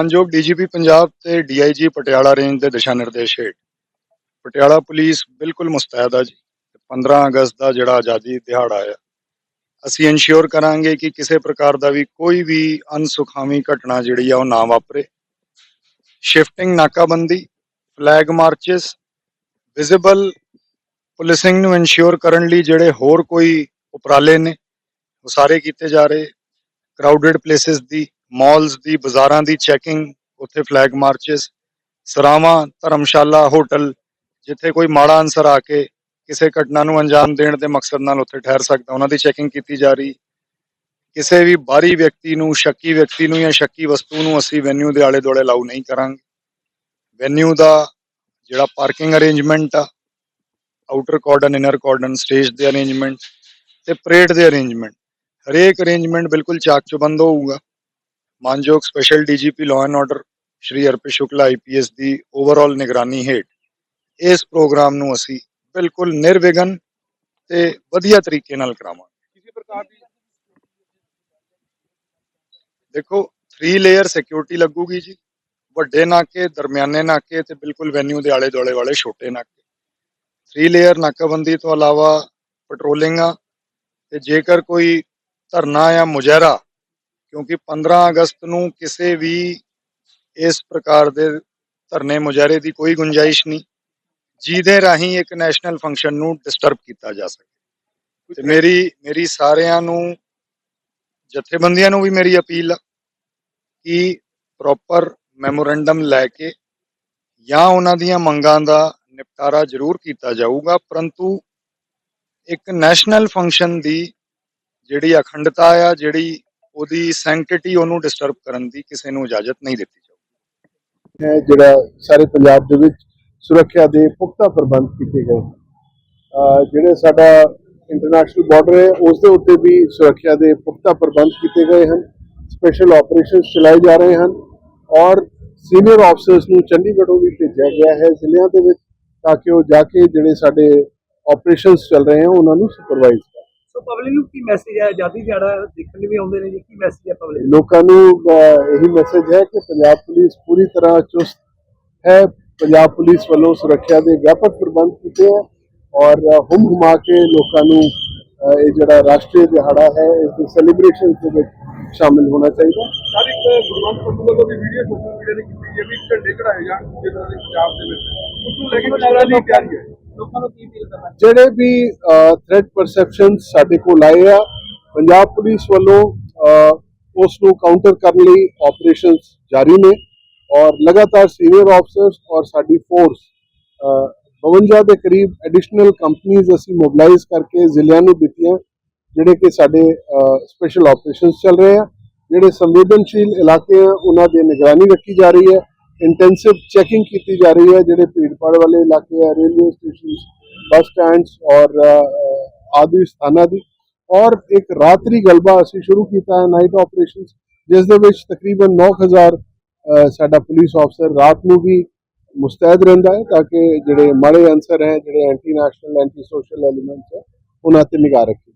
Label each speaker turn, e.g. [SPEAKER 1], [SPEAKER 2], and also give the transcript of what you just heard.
[SPEAKER 1] ਮਾਨਯੋਗ ਡੀਜੀਪੀ ਪੰਜਾਬ ਤੇ DIG Patiala range ਦੇ ਦਿਸ਼ਾ ਨਿਰਦੇਸ਼ ਹੇਠ। ਪਟਿਆਲਾ ਪੁਲਿਸ ਬਿਲਕੁਲ ਮੁਸਤੈਦ ਹੈ ਜੀ। 15 ਅਗਸਤ ਦਾ ਜਿਹੜਾ ਆਜ਼ਾਦੀ ਦਿਹਾੜਾ ਆ। ਅਸੀਂ ਇਨਸ਼ੋਰ ਕਰਾਂਗੇ ਕਿ ਕਿਸੇ ਪ੍ਰਕਾਰ ਦਾ ਵੀ ਕੋਈ ਵੀ ਅਨਸੁਖਾਵੀ ਘਟਨਾ ਜਿਹੜੀ ਆ ਉਹ ਨਾ ਵਾਪਰੇ। ਸ਼ਿਫਟਿੰਗ ਨਾਕਾਬੰਦੀ ਫਲੈਗ ਮਾਰਚਸ ਵਿਜ਼ੀਬਲ ਪੁਲਿਸਿੰਗ ਨੂੰ ਇਨਸ਼ੋਰ ਕਰਨ ਲਈ ਜਿਹੜੇ ਹੋਰ ਕੋਈ ਉਪਰਾਲੇ ਨੇ, ਉਹ ਸਾਰੇ ਕੀਤੇ ਜਾ ਰਹੇ। ਕਰਾਊਡਡ ਪਲੇਸਿਸ ਦੀ ਮਾਲਸ ਦੀ, ਬਾਜ਼ਾਰਾਂ ਦੀ ਚੈਕਿੰਗ ਉੱਥੇ ਫਲੈਗ ਮਾਰਚਸ ਸਰਾਵਾਂ, ਧਰਮਸ਼ਾਲਾ ਹੋਟਲ ਜਿੱਥੇ ਕੋਈ ਮਾੜਾ ਅਨਸਰ ਆ ਕੇ ਕਿਸੇ ਘਟਨਾ ਨੂੰ ਅੰਜਾਮ ਦੇਣ ਦੇ ਮਕਸਦ ਨਾਲ ਉੱਥੇ ਠਹਿਰ ਸਕਦਾ। ਉਹਨਾਂ ਦੀ ਚੈਕਿੰਗ ਕੀਤੀ ਜਾ ਰਹੀ। ਕਿਸੇ ਵੀ ਬਾਹਰੀ ਵਿਅਕਤੀ ਨੂੰ, ਸ਼ੱਕੀ ਵਿਅਕਤੀ ਨੂੰ ਜਾਂ ਸ਼ੱਕੀ ਵਸਤੂ ਨੂੰ ਅਸੀਂ ਵੈਨਿਊ ਦੇ ਆਲੇ ਦੁਆਲੇ ਲਾਉ ਨਹੀਂ ਕਰਾਂਗੇ। ਵੈਨਿਊ ਦਾ ਜਿਹੜਾ ਪਾਰਕਿੰਗ ਅਰੇਂਜਮੈਂਟ ਆ outer cordon inner cordon stage ਦੇ ਅਰੇਂਜਮੈਂਟ ਤੇ ਪਰੇਡ ਦੇ ਅਰੇਂਜਮੈਂਟ ਹਰੇਕ ਅਰੇਂਜਮੈਂਟ ਬਿਲਕੁਲ ਚਾਕ ਚੁਬੰਦ ਹੋਊਗਾ। ਮਾਨਯੋਗ special DGP law and order Shri Arpit Shukla IPS the overall ਨਿਗਰਾਨੀ ਹੇਠ ਇਸ ਪ੍ਰੋਗਰਾਮ ਨੂੰ ਅਸੀਂ ਬਿਲਕੁਲ ਨਿਰਵਿਘਨ ਤੇ ਵਧੀਆ ਤਰੀਕੇ ਨਾਲ ਕਰਾਵਾਂਗੇ
[SPEAKER 2] ਕਿਸੇ ਪ੍ਰਕਾਰ ਦੀ
[SPEAKER 1] ਦੇਖੋ 3 ਲੇਅਰ ਸਿਕਿਉਰਿਟੀ ਲੱਗੂਗੀ ਜੀ ਵੱਡੇ ਨਾਕੇ ਦਰਮਿਆਨੇ ਨਾਕੇ ਤੇ ਬਿਲਕੁਲ ਵੈਨਿਊ ਦੇ ਆਲੇ ਦੁਆਲੇ ਵਾਲੇ ਛੋਟੇ ਨਾਕੇ 3 ਲੇਅਰ ਨਾਕਾਬੰਦੀ ਤੋਂ ਇਲਾਵਾ ਪੈਟਰੋਲਿੰਗ ਆ ਤੇ ਜੇਕਰ ਕੋਈ ਧਰਨਾ ਜਾਂ ਮੁਜ਼ਾਹਰਾ ਕਿਉਂਕਿ 15 ਅਗਸਤ ਨੂੰ ਕਿਸੇ ਵੀ ਇਸ ਪ੍ਰਕਾਰ ਦੇ ਧਰਨੇ ਮੁਜ਼ਾਹਰੇ ਦੀ ਕੋਈ ਗੁੰਜਾਇਸ਼ ਨਹੀਂ, ਜਿਹਦੇ ਰਾਹੀਂ ਇੱਕ ਨੈਸ਼ਨਲ ਫੰਕਸ਼ਨ ਨੂੰ ਡਿਸਟਰਬ ਕੀਤਾ ਜਾ ਸਕੇ। ਤੇ ਮੇਰੀ ਮੇਰੀ ਸਾਰਿਆਂ ਨੂੰ, ਜਥੇਬੰਦੀਆਂ ਨੂੰ ਵੀ ਮੇਰੀ ਅਪੀਲ ਆ ਕਿ ਪ੍ਰੋਪਰ ਮੈਮੋਰੈਂਡਮ ਲੈ ਕੇ ਜਾਂ ਉਹਨਾਂ ਦੀਆਂ ਮੰਗਾਂ ਦਾ ਨਿਪਟਾਰਾ ਜ਼ਰੂਰ ਕੀਤਾ ਜਾਊਗਾ, ਪਰੰਤੂ ਇੱਕ ਨੈਸ਼ਨਲ ਫੰਕਸ਼ਨ ਦੀ ਜਿਹੜੀ ਅਖੰਡਤਾ ਆ, ਜਿਹੜੀ ਉਹਦੀ ਸੈਂਕਟਿਟੀ ਉਹਨੂੰ ਡਿਸਟਰਬ ਕਰਨ ਦੀ ਕਿਸੇ ਨੂੰ ਇਜਾਜ਼ਤ ਨਹੀਂ ਦਿੱਤੀ ਜਾਊਗੀ
[SPEAKER 2] ਹੈ ਜਿਹੜਾ ਸਾਰੇ ਪੰਜਾਬ ਦੇ ਵਿੱਚ ਸੁਰੱਖਿਆ ਦੇ ਪੁਖਤਾ ਪ੍ਰਬੰਧ ਕੀਤੇ ਗਏ। ਅਹ ਜਿਹੜੇ ਸਾਡਾ ਇੰਟਰਨੈਸ਼ਨਲ ਬਾਰਡਰ ਹੈ, ਉਸ ਦੇ ਉੱਤੇ ਵੀ ਸੁਰੱਖਿਆ ਦੇ ਪੁਖਤਾ ਪ੍ਰਬੰਧ ਕੀਤੇ ਗਏ ਹਨ। ਸਪੈਸ਼ਲ ਆਪਰੇਸ਼ਨਸ ਚਲਾਏ ਜਾ ਰਹੇ ਹਨ ਔਰ ਸੀਨੀਅਰ ਆਫਸਰਸ ਨੂੰ ਚੰਡੀਗੜ੍ਹੋਂ ਵੀ ਭੇਜਿਆ ਗਿਆ ਹੈ ਜ਼ਿਲ੍ਹਿਆਂ ਦੇ ਵਿੱਚ ਤਾਂ ਕਿ ਉਹ ਜਾ ਕੇ ਜਿਹੜੇ ਸਾਡੇ ਆਪਰੇਸ਼ਨਸ ਚੱਲ ਰਹੇ ਹਨ ਉਹਨਾਂ ਨੂੰ ਸੁਪਰਵਾਈਜ਼
[SPEAKER 3] ਪਬਲਿਕ ਨੂੰ ਕੀ ਮੈਸੇਜ ਹੈ? ਆਜ਼ਾਦੀ ਦਿਹਾੜਾ ਦੇਖਣ ਲਈ ਵੀ ਆਉਂਦੇ ਨੇ ਜੀ ਕੀ ਮੈਸੇਜ ਹੈ ਪਬਲਿਕ
[SPEAKER 2] ਲੋਕਾਂ ਨੂੰ ਅਹ, ਇਹੀ ਮੈਸੇਜ ਹੈ ਕਿ ਪੰਜਾਬ ਪੁਲਿਸ ਪੂਰੀ ਤਰ੍ਹਾਂ ਚੁਸਤ ਹੈ। ਪੰਜਾਬ ਪੁਲਿਸ ਵੱਲੋਂ ਸੁਰੱਖਿਆ ਦੇ ਵਿਆਪਕ ਪ੍ਰਬੰਧ ਕੀਤੇ ਹੈ ਔਰ ਹੁਮ ਹੁਮਾ ਕੇ ਲੋਕਾਂ ਨੂੰ ਇਹ ਜਿਹੜਾ ਰਾਸ਼ਟਰੀ ਦਿਹਾੜਾ ਹੈ ਇਸ ਦੇ ਸੈਲੀਬ੍ਰੇਸ਼ਨ ਦੇ ਵਿੱਚ ਸ਼ਾਮਿਲ ਹੋਣਾ ਚਾਹੀਦਾ
[SPEAKER 4] ਸਰ ਇੱਕ ਗੁਰਵੰਤ ਪੰਨੂ ਵੱਲੋਂ ਵੀ ਵੀਡੀਓ ਸੋਸ਼ਲ ਮੀਡੀਆ ਤੇ ਕੀਤੀ ਹੈ ਵੀ ਝੰਡੇ ਕਢਾਏ ਜਾਣ ਜਿਨ੍ਹਾਂ ਦੇ ਪੰਜਾਬ ਦੇ ਵਿੱਚ। ਉਸ ਨੂੰ ਲੈ ਕੇ ਕਿਸ ਤਰ੍ਹਾਂ ਦੀ ਤਿਆਰੀ ਹੈ?
[SPEAKER 3] ਲੋਕਾਂ ਨੂੰ
[SPEAKER 2] ਜਿਹੜੇ ਵੀ ਥ੍ਰੈਟ ਪਰਸੈਪਸ਼ਨ ਸਾਡੇ ਕੋਲ ਆਏ ਆ, ਪੰਜਾਬ ਪੁਲਿਸ ਵੱਲੋਂ ਉਸ ਨੂੰ ਕਾਊਂਟਰ ਕਰਨ ਲਈ ਆਪਰੇਸ਼ਨਸ ਜਾਰੀ ਨੇ ਔਰ ਲਗਾਤਾਰ ਸੀਨੀਅਰ ਆਫਸਰਸ ਔਰ ਸਾਡੀ ਫੋਰਸ 52 ਦੇ ਕਰੀਬ ਐਡੀਸ਼ਨਲ ਕੰਪਨੀਆਂ ਅਸੀਂ ਮੋਬਿਲਾਈਜ਼ ਕਰਕੇ ਜ਼ਿਲ੍ਹਿਆਂ ਨੂੰ ਦਿੱਤੀਆਂ, ਜਿਹੜੇ ਕਿ ਸਾਡੇ ਸਪੈਸ਼ਲ ਆਪਰੇਸ਼ਨਸ ਚੱਲ ਰਹੇ ਆ, ਜਿਹੜੇ ਸੰਵੇਦਨਸ਼ੀਲ ਇਲਾਕੇ ਆ, ਉਹਨਾਂ ਦੀ ਨਿਗਰਾਨੀ ਰੱਖੀ ਜਾ ਰਹੀ ਹੈ। ਇੰਟੈਂਸਿਵ ਚੈਕਿੰਗ ਕੀਤੀ ਜਾ ਰਹੀ ਹੈ ਜਿਹੜੇ ਭੀੜਪਾੜ ਵਾਲੇ ਇਲਾਕੇ ਆ ਰੇਲਵੇ ਸਟੇਸ਼ਨ ਬੱਸ ਸਟੈਂਡਸ ਔਰ ਆਦਿ ਸਥਾਨਾਂ ਦੀ। ਔਰ ਇੱਕ ਰਾਤਰੀ ਗਲਬਾ ਅਸੀਂ ਸ਼ੁਰੂ ਕੀਤਾ ਹੈ ਨਾਈਟ ਆਪਰੇਸ਼ਨਸ ਜਿਸ ਦੇ ਵਿੱਚ ਤਕਰੀਬਨ 9000 ਅਹ, ਸਾਡਾ ਪੁਲਿਸ ਅਫਸਰ ਰਾਤ ਨੂੰ ਵੀ ਮੁਸਤੈਦ ਰਹਿੰਦਾ ਹੈ ਤਾਂ ਕਿ ਜਿਹੜੇ ਮਾੜੇ ਅਨਸਰ ਹੈ ਜਿਹੜੇ anti national anti social elements ਹੈ ਉਹਨਾਂ ਤੇ ਨਿਗਾਹ ਰੱਖੀ।